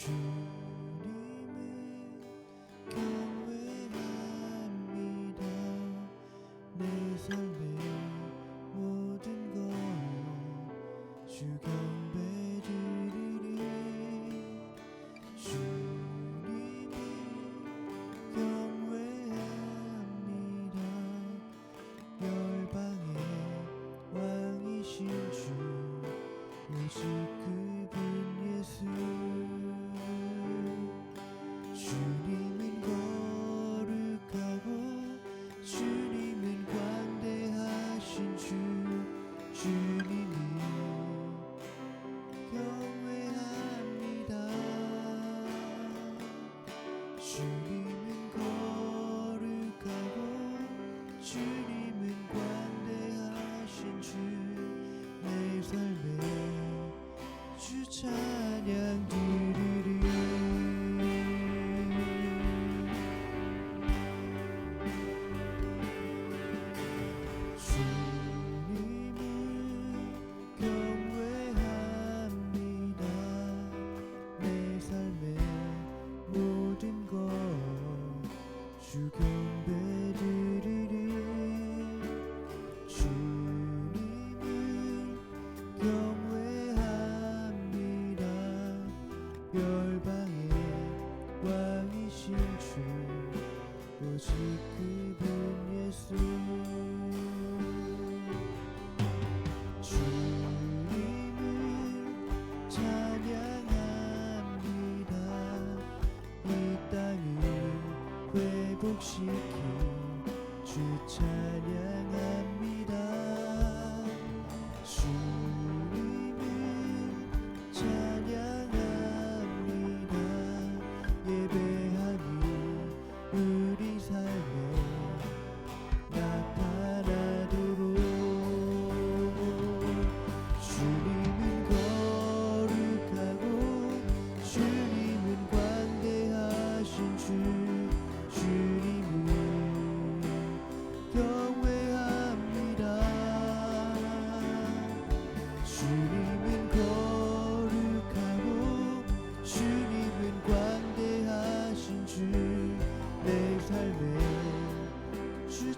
주님을 경외합니다. 내 삶의 모든 것주경 주 찬양 드리리 주님을 경외합니다. 내 삶의 모든 것 주 경배 心处，我只可以不耶稣。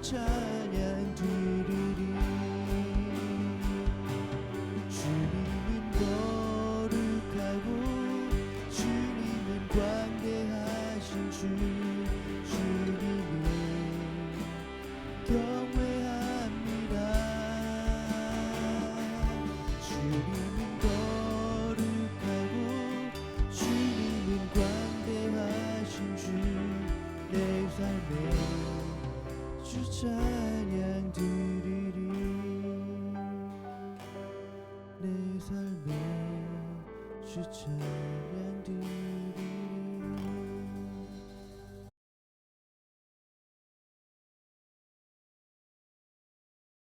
찬양 드리리. 주님은 거룩하고 주님은 광대하신 주 주님을 경외합니다. 주님은 거룩하고 주님은 광대하신 주 내 삶에 주 찬양 드리리 내 삶에 주 찬양 드리리